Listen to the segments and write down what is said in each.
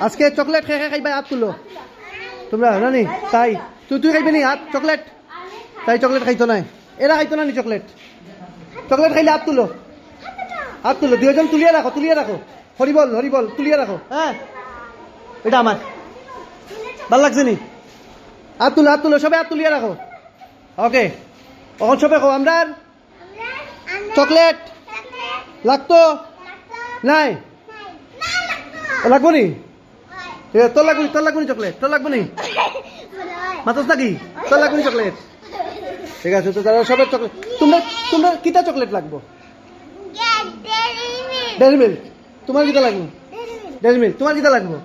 আজকে চকলেট খেয়ে খাইবা হাত তুলো। তোমরা, নানি, তাই। তুই তুই খাইবি নি হাত? চকলেট? তাই চকলেট খাইতো নাই? এরা খাইতো না নি চকলেট? চকলেট খাইলে হাত তুলো। হাত তুলো। দুজন তুলিয়ে রাখো তুলিয়ে রাখো হরিবল হরিবল তুলিয়ে রাখো হ্যাঁ এটা আমার ভালো লাগছে নি? হাত তুলো হাত তুলো। সবাই হাত তুলিয়ে রাখো ওকে এখন সবাই কো আমরা চকলেট? লাগতো? নাই? লাগবো নি? এ, তোর লাগবো তোর লাগবো চকলেট তোর লাগবো মাতাস নাকি? তোর লাগবো নি চকলেট ঠিক আছে তো তারা সবার চকলেট তোমরা তোমরা কিটা চকলেট লাগবো? ডেরি মিল্ক তোমার কিটা লাগবো? ডেরি মিল্ক তোমার কিটা লাগবো?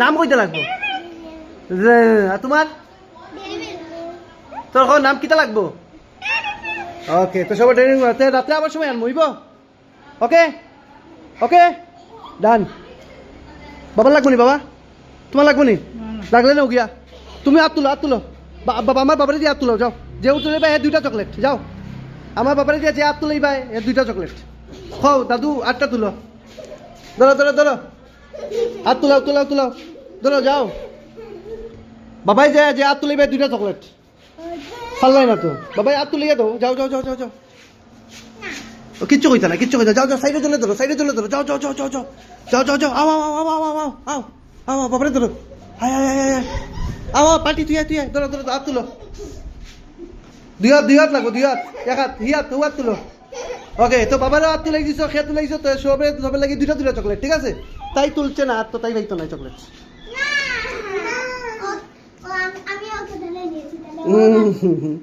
নাম কইতে লাগবো? তোমার? তোর নাম কিটা লাগবো? ওকে তো সবার ডেরি মিল্ক রাত্রে আবার সময় আনব ওকে ওকে ডান বাবা লাগবো নি বাবা? তোমার লাগবো নি? লাগলে না গিয়া। তুমি হাত তুলো হাত তুলো। বাবা আমার বাবারে দিয়ে হাত তুলো, যাও। যে তুলে বা দুইটা চকলেট যাও। আমার বাবারে দিয়ে যে হাত তুলে বা এ দুইটা চকলেট খাও, দাদু, আটটা তুলো। ধরো ধরো ধরো। হাত তুলাও তুলাও তুলাও ধরো, যাও। বাবাই যে যে হাত তুলে বা দুইটা চকলেট পারলাই না তো? বাবাই হাত তুলিয়ে দাও। যাও যাও যাও যাও যাও। কিচ্ছু কইতা না, কিচ্ছু কইতা যাও যাও সাইডে চলে ধরো সাইডে চলে ধরো। যাও যাও যাও যাও যাও। যাও যাও যাও। আও আও আও আও আও আও। আও বাবারে ধরো হায় হায় হায় হায় আও পাটি তুই তুই। ধরো ধরো হাত তুলো দুই হাত দুই হাত লাগবো দুই হাত এক হাত হি হাত হাত তুলো ওকে তো বাবারও হাত তুলে দিছো খেয়ে তুলে দিছো তো সবে সবে লাগি দুইটা দুইটা চকলেট ঠিক আছে তাই তুলছে না হাত তো তাই ভাইতো না চকলেট আমি হুম হুম হুম